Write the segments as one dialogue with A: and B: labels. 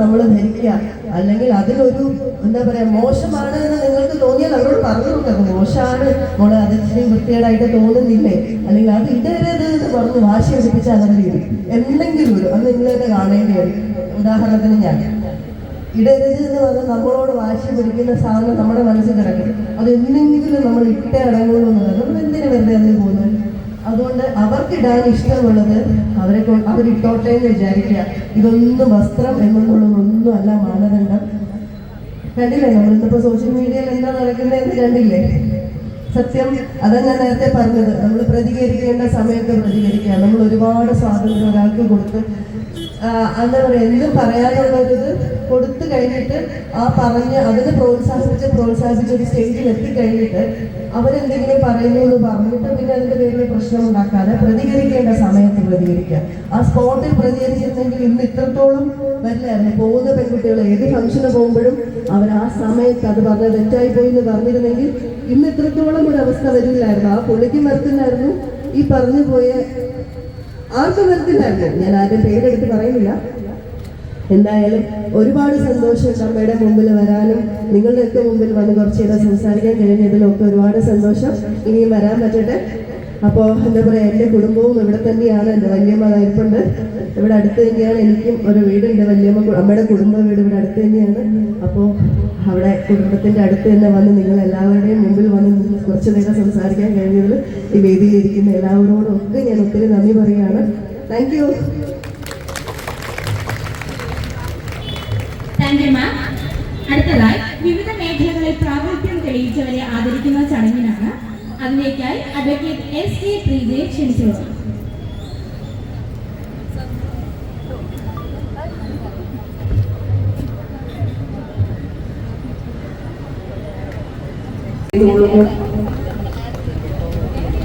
A: നമ്മൾ ധരിക്കുക. അല്ലെങ്കിൽ അതിലൊരു എന്താ പറയാ മോശമാണ് എന്ന് നിങ്ങൾക്ക് തോന്നിയാൽ അവരോട് പറഞ്ഞു കൊടുക്കാം മോശമാണ്. മോളെ അത് ഇച്ചിരി വൃത്തികേടായിട്ട് തോന്നുന്നില്ലേ? അല്ലെങ്കിൽ അത് ഇടരുത് എന്ന് പറഞ്ഞ് വാശി പിടിപ്പിച്ച് അങ്ങനെ വരും എന്തെങ്കിലും ഒരു അത് നിങ്ങൾ തന്നെ കാണേണ്ടി വരും. ഉദാഹരണത്തിന് ഞാൻ. ഇടരുത് എന്ന് പറഞ്ഞാൽ നമ്മളോട് വാശി പിടിക്കുന്ന സാധനം നമ്മുടെ മനസ്സിൽ കിടക്കും. അത് എന്തെങ്കിലും നമ്മൾ ഇട്ടേ അടങ്ങുള്ളൂ എന്നുള്ളത് നമ്മൾ എന്തിനു വെറുതെ അതിന് പോകുന്നത് അതുകൊണ്ട് അവർക്കിടാൻ ഇഷ്ടമുള്ളത് അവരെ അവരിട്ടോട്ടെ എന്ന് വിചാരിക്കുക. ഇതൊന്നും വസ്ത്രം എന്നുള്ളതൊന്നും അല്ല മാനദണ്ഡം. കണ്ടില്ലേ? നമ്മൾ നമ്മളിന്നിപ്പോ സോഷ്യൽ മീഡിയയിൽ എന്താ നടക്കുന്നതെന്ന് കണ്ടില്ലേ? സത്യം അതാ ഞാൻ നേരത്തെ പറഞ്ഞത്. നമ്മൾ പ്രതികരിക്കേണ്ട സമയത്ത് പ്രതികരിക്കുക. നമ്മൾ ഒരുപാട് സ്വാതന്ത്ര്യം ഒരാൾക്ക് കൊടുത്ത് എന്താ പറയുക എന്തും പറയാനുള്ളൊരിത് കൊടുത്തു കഴിഞ്ഞിട്ട് ആ പറഞ്ഞ് അതിനെ പ്രോത്സാഹിപ്പിച്ച് പ്രോത്സാഹിപ്പിച്ച് ഒരു സ്റ്റേജിൽ എത്തിക്കഴിഞ്ഞിട്ട് അവരെന്തെങ്കിലും പറയുന്നു എന്ന് പറഞ്ഞിട്ട് പിന്നെ അതിന്റെ പേരിൽ പ്രശ്നം ഉണ്ടാക്കാതെ പ്രതികരിക്കേണ്ട സമയത്ത് പ്രതികരിക്കുക. ആ സ്പോട്ടിൽ പ്രതികരിച്ചിരുന്നെങ്കിൽ ഇന്ന് ഇത്രത്തോളം വരില്ലായിരുന്നു പോകുന്ന പെൺകുട്ടികൾ ഏത് ഫംഗ്ഷന് പോകുമ്പോഴും അവർ ആ സമയത്ത് അത് പറഞ്ഞ തെറ്റായി പോയി എന്ന് പറഞ്ഞിരുന്നെങ്കിൽ ഇന്ന് ഇത്രത്തോളം ഒരു അവസ്ഥ വരില്ലായിരുന്നു. ആ പുള്ളിക്കും വരത്തില്ലായിരുന്നു ഈ പറഞ്ഞു പോയ വരത്തില്ലായിരുന്നു ഞാൻ ആരും പേരെടുത്ത് പറയുന്നില്ല. എന്തായാലും ഒരുപാട് സന്തോഷം അമ്മയുടെ മുമ്പിൽ വരാനും നിങ്ങളുടെയൊക്കെ മുമ്പിൽ വന്ന് കുറച്ച് നേരം സംസാരിക്കാൻ കഴിഞ്ഞതിലൊക്കെ ഒരുപാട് സന്തോഷം. ഇനിയും വരാൻ പറ്റട്ടെ. അപ്പോ എന്താ പറയുക എന്റെ കുടുംബവും ഇവിടെ തന്നെയാണ്. എന്റെ വല്യമ്മ ഇരിപ്പുണ്ട്. ഇവിടെ അടുത്ത് തന്നെയാണ്. എനിക്കും ഒരു വീടുണ്ട്. വല്യമ്മ അമ്മയുടെ കുടുംബ വീട് ഇവിടെ അടുത്ത് തന്നെയാണ്. അപ്പോൾ അവിടെ കുടുംബത്തിന്റെ അടുത്ത് തന്നെ വന്ന് നിങ്ങൾ എല്ലാവരുടെയും മുമ്പിൽ വന്ന് കുറച്ച് നേരം സംസാരിക്കാൻ കഴിഞ്ഞതിൽ ഈ വേദിയിലിരിക്കുന്ന എല്ലാവരോടും ഒക്കെ ഞാൻ ഒത്തിരി നന്ദി പറയുകയാണ്. താങ്ക് യു
B: അടുത്തതായി വിവിധ മേഖലകളിൽ പ്രാഗൽഭ്യം തെളിയിച്ചവരെ ആദരിക്കുന്ന ചടങ്ങിനാണ് അതിലേക്കായി അഡ്വക്കേറ്റ് എസ് കെ പ്രീതിയെ ക്ഷണിച്ചു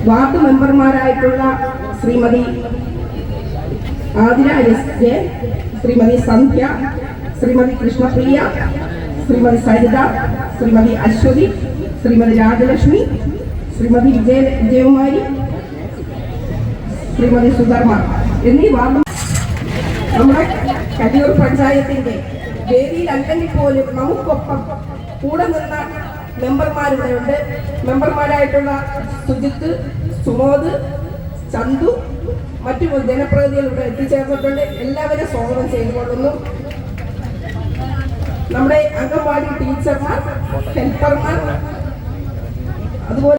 C: വാർഡ് മെമ്പർമാരായിട്ടുള്ള ശ്രീമതി ആതിര എസ് ജെ ശ്രീമതി സന്ധ്യ ശ്രീമതി കൃഷ്ണപ്രിയ ശ്രീമതി സരിത ശ്രീമതി അശ്വതി ശ്രീമതി രാജലക്ഷ്മി ശ്രീമതി വിജയ വിജയകുമാരി ശ്രീമതി സുധർമ്മ എന്നീ വാർഡ് നമ്മുടെ കടിയൂർ പഞ്ചായത്തിന്റെ വേദിയിൽ അല്ലെങ്കിൽ പോലും നമുക്കൊപ്പം കൂടെ നിന്ന മെമ്പർമാരിവിടെയുണ്ട്. മെമ്പർമാരായിട്ടുള്ള സുജിത്ത് സുമോദ് ചന്തു മറ്റു ജനപ്രതിനിധികൾ ഇവിടെ എത്തിച്ചേർന്നിട്ടുണ്ട്. എല്ലാവരും സ്വാഗതം ചെയ്തുകൊള്ളുന്നു. നമ്മുടെ അംഗൻവാടി ടീച്ചർമാർ ഹെൽപ്പർമാർ അതുപോലെ